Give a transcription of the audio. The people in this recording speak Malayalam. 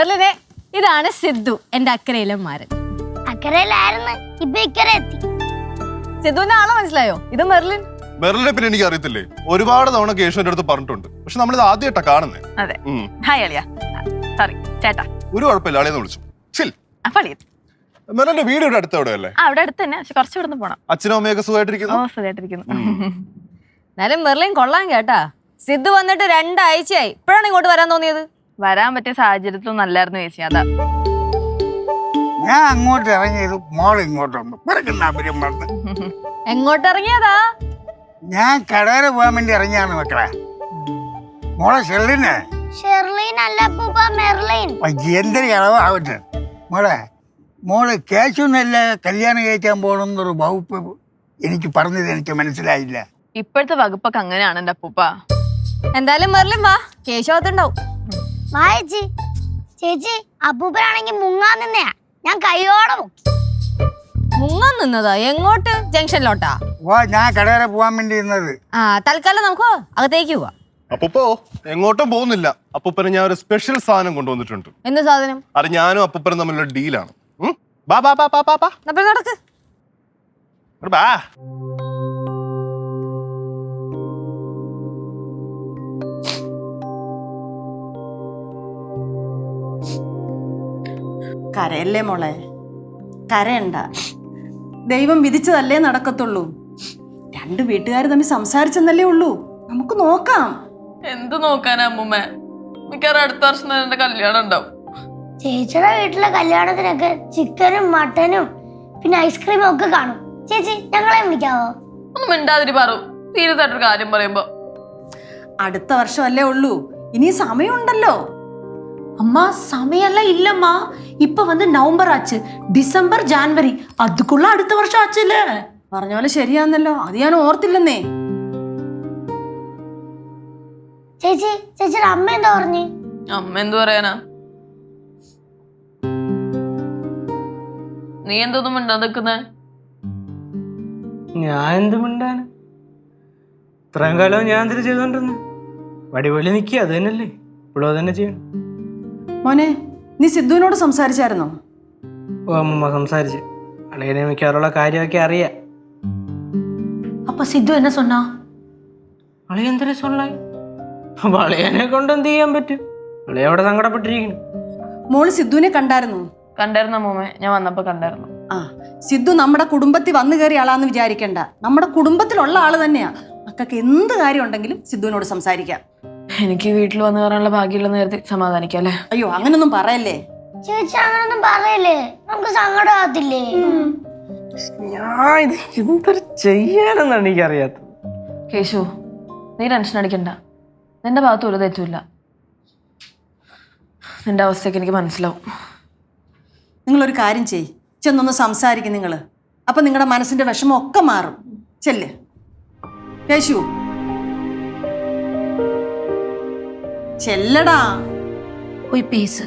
മെർലിനെ ഇതാണ് സിദ്ധു എന്റെ അക്കരയിലെ മാരൻ. അക്കരയിലായിരുന്നു ഇപ്പൊ ഇക്കര എത്തി. സിദ്ധുവിന്റെ ആളെ മനസ്സിലായോ? ഇത് മെർലിൻ. മെറിലിനെ പിന്നെ എനിക്ക് അറിയത്തില്ലേ? ഒരുപാട് തവണ കേശുവിന്റെ അടുത്ത് പറഞ്ഞിട്ടുണ്ട്. പക്ഷെ നമ്മൾ നമ്മളിത് ആദ്യമായിട്ടാ കാണുന്നേ. അതെ. ഹായ് അളിയ. സോറി ചേട്ടാ. ഒരു കുഴപ്പമില്ല അളിയെന്ന് വിളിച്ചു. ചിൽ അപ്പൊ മെറിലിന്റെ വീട് ഇവിടെ അടുത്ത് എവിടെയല്ലേ ആ അവിടെ അടുത്ത് തന്നെ. പക്ഷെ കുറച്ച് ഇവിടുന്ന് പോണം. അച്ഛനും അമ്മയൊക്കെ ഓ സുഖമായിട്ടിരിക്കുന്നു. സുഖമായിട്ടിരിക്കുന്നു എന്നാലും മെർലിൻ കൊള്ളാം കേട്ടാ. സിദ്ധു വന്നിട്ട് രണ്ടാഴ്ചയായി. ഇപ്പോഴാണ് ഇങ്ങോട്ട് വരാൻ തോന്നിയത്. വരാൻ പറ്റിയ സാഹചര്യത്തിലും നല്ലായിരുന്നു ചേച്ചി അതാ. ഞാൻ അങ്ങോട്ട് ഇറങ്ങിയത് മോൾ പിറക്കുന്ന അവരും പറഞ്ഞ്. എങ്ങോട്ട് ഇറങ്ങിയതാ ഞാൻ കടകര പോകാൻ വേണ്ടി ഇറങ്ങിയാണ് മക്കളെ. മോളെ ഷെല്ലിന് ഷെർലിൻ അല്ല മെർലിൻ. മെർലൈൻ എന്തൊരു ഇളവാവട്ടെ മോളെ മോൾ കേശുന്നല്ല കല്യാണം കഴിക്കാൻ പോകണമെന്നൊരു വകുപ്പ് എനിക്ക് പറഞ്ഞത് എനിക്ക് മനസ്സിലായില്ല. ഇപ്പോഴത്തെ വകുപ്പൊക്കെ അങ്ങനെയാണ് എന്റെ അപ്പൂപ്പ എന്തായാലും മെർലിൻ വാ. കേശവത്തുണ്ടാവും വായിച്ചി. ചേച്ചി അപ്പൂപ്പനാണെങ്കിൽ മുങ്ങാൻ നിന്നയാ. ഞാൻ കൈയോടെ മുക്കി മുങ്ങാൻ നിന്നതാ? എങ്ങോട്ട്? ജംഗ്ഷനിലോട്ടാ? ഓ ഞാൻ കടവരെ പോകാൻ വേണ്ടി ഇരുന്നത്. ആ തൽക്കാലം നമുക്ക് അകത്തേക്ക് പോവാ. അപ്പൂപ്പോ എങ്ങോട്ടും പോകുന്നില്ല. അപ്പൂപ്പന് ഞാൻ ഒരു സ്പെഷ്യൽ സാധനം കൊണ്ടുവന്നിട്ടുണ്ട്. എന്ത് സാധനം? അത് ഞാനും അപ്പൂപ്പനും തമ്മിലുള്ള ഡീലാണ്? ബാ ബാ ബാ ബാ ബാ നടക്ക്. ബാ. കരയല്ലേ മോളെ? കരയണ്ട. ദൈവം വിധിച്ചതല്ലേ നടക്കത്തുള്ളൂ. രണ്ട് വീട്ടുകാർ തമ്മിൽ സംസാരിച്ചെന്നല്ലേ ഉള്ളൂ. നമുക്ക് നോക്കാം. എന്ത് നോക്കാനാ അമ്മൂമ്മ? മിക്കവാറും അടുത്ത വർഷം തന്നെ എന്റെ കല്യാണം ഉണ്ടാവും. ചേച്ചിയുടെ വീട്ടിലെ കല്യാണത്തിനൊക്കെ ചിക്കനും മട്ടനും പിന്നെ ഐസ്ക്രീമും ഒക്കെ കാണും. ചേച്ചി ഞങ്ങളെ വിളിക്കാവോ? ഒന്നും മിണ്ടാതിരി പറു. സീരിയസ് കാര്യം പറയുമ്പോ. അടുത്ത വർഷം അല്ലേ ഉള്ളൂ. ഇനി സമയമുണ്ടല്ലോ. அம்மா சமையல்லாம் இல்லம்மா இப்ப வந்து நவம்பர் ஆச்சு டிசம்பர் ஜான்வரி அதுக்குள்ள அடுத்த வருஷம் ஆச்சுல்ல പറഞ്ഞ പോലെ ശരിയാന്നല്ലോ അത് ഞാൻ ഓർത്തില്ലെന്നേ ചേച്ചി ചേച്ചിയുടെ അമ്മ എന്താ പറഞ്ഞു അമ്മ എന്തു പറയാനാ നീ എന്തോന്നും മിണ്ടാ നിക്കുന്നേ ഞാൻ എന്ത് മിണ്ടാന് ഇത്രയും കാലം ഞാൻ എന്തിനു ചെയ്തോണ്ടിരുന്നു വടിവലി നിൽക്കുക അത് തന്നെയല്ലേ ഇപ്പോഴും അത് തന്നെ ചെയ്യണം മോനെ നീ സിദ്ധുവിനോട് സംസാരിച്ചായിരുന്നോ ഓ അമ്മമ്മ സംസാരിച്ച് അളിയനെ മിക്കവാറുള്ള കാര്യമൊക്കെ അറിയാം அப்ப சித்து என்ன சொன்னா അളിയ എന്തിനു സൊല്ലായി അപ്പൊ അളിയനെ കൊണ്ട് എന്ത് ചെയ്യാൻ പറ്റും അളിയ അവിടെ സങ്കടപ്പെട്ടിരിക്കുന്നു മോള് സിദ്ധുവിനെ കണ്ടായിരുന്നോ കണ്ടായിരുന്നു അമ്മൂമ്മ ഞാൻ വന്നപ്പോ കണ്ടായിരുന്നു ആ സിദ്ധു നമ്മുടെ കുടുംബത്തിൽ വന്നു കയറിയ ആളാന്ന് വിചാരിക്കണ്ട നമ്മുടെ കുടുംബത്തിലുള്ള ആള് തന്നെയാ മക്കൾക്ക് എന്ത് കാര്യം ഉണ്ടെങ്കിലും സിദ്ധുവിനോട് സംസാരിക്കാം എനിക്ക് വീട്ടിൽ വന്ന് കയറാനുള്ള ഭാഗ്യമുള്ള നേരത്തെ സമാധാനിക്കാം അല്ലേ? അയ്യോ അങ്ങനൊന്നും പറയല്ലേ? ചേച്ചി അങ്ങനൊന്നും പറയല്ലേ? നമുക്ക് സങ്കടമാകത്തില്ലേ ഞാൻ ഇത് എന്തൊരു ചെയ്യാനെന്നാണ് എനിക്കറിയാത്തത്. കേശു നീ ടെൻഷൻ അടിക്കണ്ട. നിന്റെ ഭാഗത്ത് ഒരു തെറ്റുമില്ല. നിന്റെ അവസ്ഥയൊക്കെ എനിക്ക് മനസ്സിലാവും. നിങ്ങളൊരു കാര്യം ചെയ് ചെന്നൊന്ന് സംസാരിക്കും നിങ്ങൾ അപ്പം നിങ്ങളുടെ മനസ്സിന്റെ വിഷമം ഒക്കെ മാറും. ചെല്ല്. കേശു ചെല്ലടാ. പോയി പേസ്.